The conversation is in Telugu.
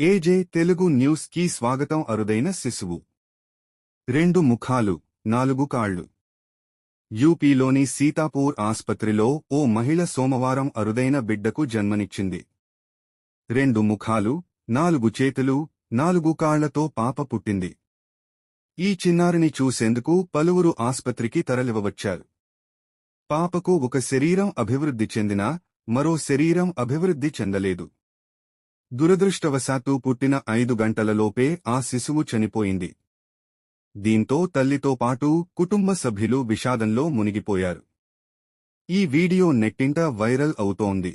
ఏజే తెలుగు న్యూస్కి స్వాగతం అరుదైన శిశువు. రెండు ముఖాలు నాలుగు కాళ్ళు యూపీలోని సీతాపూర్ ఆస్పత్రిలో ఓ మహిళ సోమవారం అరుదైన బిడ్డకు జన్మనిచ్చింది. రెండు ముఖాలు నాలుగు చేతులు నాలుగు కాళ్ళతో పాప పుట్టింది. ఈ చిన్నారిని చూసేందుకు పలువురు ఆస్పత్రికి తరలివచ్చారు. పాపకు ఒక శరీరం అభివృద్ధి చెందినా మరో శరీరం అభివృద్ధి చెందలేదు. దురదృష్టవశాత్తు పుట్టిన ఐదు గంటలలోపే ఆ శిశువు చనిపోయింది. దీంతో తల్లితో పాటు కుటుంబ సభ్యులు విషాదంలో మునిగిపోయారు. ఈ వీడియో నెట్టింట వైరల్ అవుతోంది.